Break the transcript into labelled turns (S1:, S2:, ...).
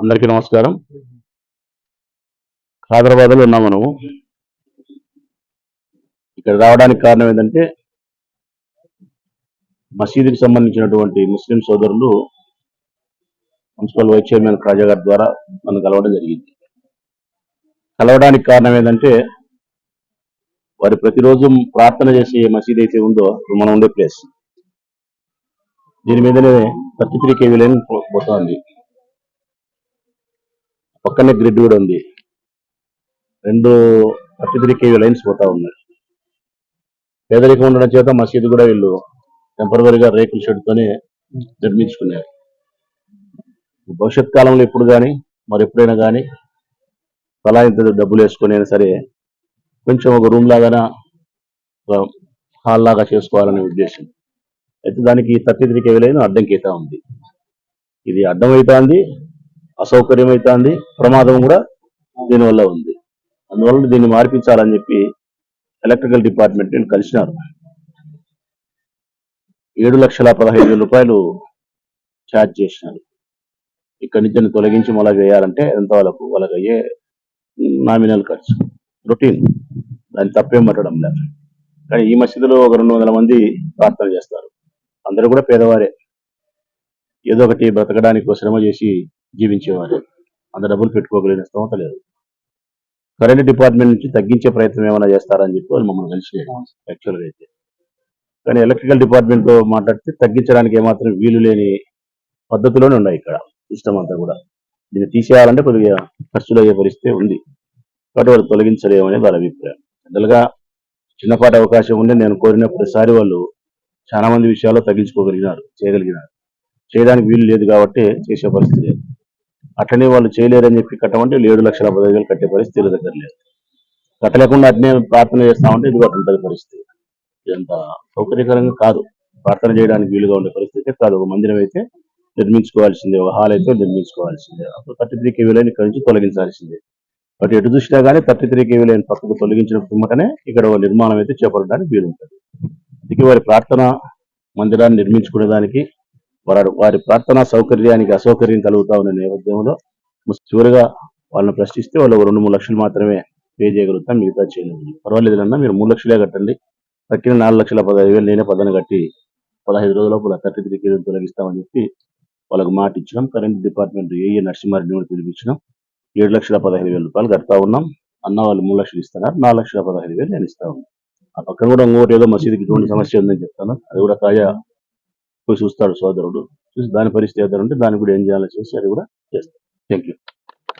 S1: అందరికీ నమస్కారం. హైదరాబాద్లో ఉన్నాం మనము. ఇక్కడ రావడానికి కారణం ఏంటంటే మసీదుకి సంబంధించినటువంటి ముస్లిం సోదరులు మున్సిపల్ వైస్ చైర్మన్ ఖాజా గారి ద్వారా నన్ను కలవడం జరిగింది. కలవడానికి కారణం ఏంటంటే వారు ప్రతిరోజు ప్రార్థన చేసే మసీద్ అయితే ఉందో మనం ఉండే ప్లేస్. దీని మీదనే థర్టీ త్రీ కేవీ లైన్ పక్కనే గ్రిడ్ కూడా ఉంది. రెండు థర్టీ త్రీ కేవీ లైన్స్ పోతా ఉన్నాయి. పేదరికం ఉండడం చేత మసీదు కూడా వీళ్ళు టెంపరీగా రేకుల షెడ్తోనే నిర్మించుకున్నారు. భవిష్యత్ కాలంలో ఎప్పుడు కానీ మరి ఎప్పుడైనా కానీ తలా ఇంత డబ్బులు వేసుకొని అయినా సరే కొంచెం ఒక రూమ్ లాగానా ఒక హాల్ లాగా చేసుకోవాలనే ఉద్దేశం. అయితే దానికి థర్టీ త్రీ కేవీ లైన్ అవుతా ఉంది. ఇది అడ్డం అవుతుంది అసౌకర్యం అవుతుంది ప్రమాదం కూడా దీనివల్ల ఉంది. అందువల్ల దీన్ని మార్పించాలని చెప్పి ఎలక్ట్రికల్ డిపార్ట్మెంట్ నేను కలిసినారు ఏడు లక్షల పదహైదు వేల రూపాయలు ఛార్జ్ చేసినారు ఇక్కడి నుంచి దీన్ని తొలగించి మళ్ళీ వేయాలంటే ఎంత వాళ్ళకు వాళ్ళకి అయ్యే నామినల్ ఖర్చు రొటీన్. దాన్ని తప్పేం పట్టడం లేదు. కానీ ఈ మసీదులో ఒక రెండు వందల మంది ప్రార్థన చేస్తారు. అందరూ కూడా పేదవారే. ఏదో ఒకటి బ్రతకడానికి శ్రమ చేసి జీవించేవారు. అంత డబ్బులు పెట్టుకోగలిగిన స్తోమత లేదు. కరెంట్ డిపార్ట్మెంట్ నుంచి తగ్గించే ప్రయత్నం ఏమైనా చేస్తారని చెప్పి వాళ్ళు మమ్మల్ని కలిసి యాక్చువల్గా అయితే. కానీ ఎలక్ట్రికల్ డిపార్ట్మెంట్తో మాట్లాడితే తగ్గించడానికి ఏమాత్రం వీలు లేని పద్ధతిలోనే ఉన్నాయి ఇక్కడ సిస్టమ్ అంతా కూడా. దీన్ని తీసేయాలంటే కొద్దిగా ఖర్చులు అయ్యే పరిస్థితి ఉంది. కాబట్టి వాళ్ళు తొలగించలేము అనేది వాళ్ళ అభిప్రాయం. జనరల్గా చిన్నపాటి అవకాశం ఉండి నేను కోరిన ప్రతిసారి వాళ్ళు చాలా మంది విషయాల్లో తగ్గించుకోగలిగినారు చేయగలిగినారు. చేయడానికి వీలు లేదు కాబట్టి చేసే పరిస్థితి లేదు. అట్లనే వాళ్ళు చేయలేరని చెప్పి కట్టమంటే ఏడు లక్షల పదహైదు వేలు కట్టే పరిస్థితి దగ్గర లేదు. కట్టలేకుండా అట్నే ప్రార్థన చేస్తామంటే ఇది అట్లా ఉంటుంది పరిస్థితి. ఇదంత సౌకర్యకరంగా కాదు. ప్రార్థన చేయడానికి వీలుగా ఉండే పరిస్థితి కాదు. ఒక మందిరం అయితే నిర్మించుకోవాల్సిందే. ఒక హాల్ అయితే నిర్మించుకోవాల్సిందే. అప్పుడు థర్టీ త్రీ కేవీ లైన్ ఇక్కడ నుంచి తొలగించాల్సిందే. బట్ ఎటు చూసినా కానీ థర్టీ త్రీ కేవీ లైన్ పక్కకు తొలగించిన పిమ్మటనే ఇక్కడ ఒక నిర్మాణం అయితే చేపట్టడానికి వీలుంటుంది. అందుకే వారి ప్రార్థన మందిరాన్ని నిర్మించుకునే దానికి వారి వారి ప్రార్థనా సౌకర్యానికి అసౌకర్యం కలుగుతా ఉన్న నేపథ్యంలో చివరిగా వాళ్ళని ప్రశ్నిస్తే వాళ్ళు రెండు మూడు లక్షలు మాత్రమే పే చేయగలుగుతాం మిగతా చేయలేదు పర్వాలేదు అన్న మీరు మూడు లక్షలే కట్టండి. తక్కిన నాలుగు లక్షల పదహైదు వేలు నేనే పదన కట్టి పదహైదు రోజుల లోపల థర్టీ త్రీ కేజీలు తొలగిస్తామని చెప్పి వాళ్ళకి మాట ఇచ్చినాం. కరెంట్ డిపార్ట్మెంట్ ఏఏ నరసింహారెడ్డి కూడా పిలిపించినాం. ఏడు లక్షల పదహైదు వేల రూపాయలు కడతా ఉన్నాం. అన్న వాళ్ళు మూడు లక్షలు ఇస్తున్నారు. నాలుగు లక్షల పదహైదు వేలు నేను ఇస్తా ఉన్నాను ఆ పక్కన కూడా ఇంకోటి ఏదో మసీదుకి ఇటువంటి సమస్య ఉందని చెప్తాను. అది కూడా తాజా పోయి చూస్తాడు సోదరుడు. చూసి దాని పరిస్థితి ఏదైనా ఉంటే దాన్ని కూడా ఏం చేయాలో చేసి అది కూడా చేస్తాడు. Thank you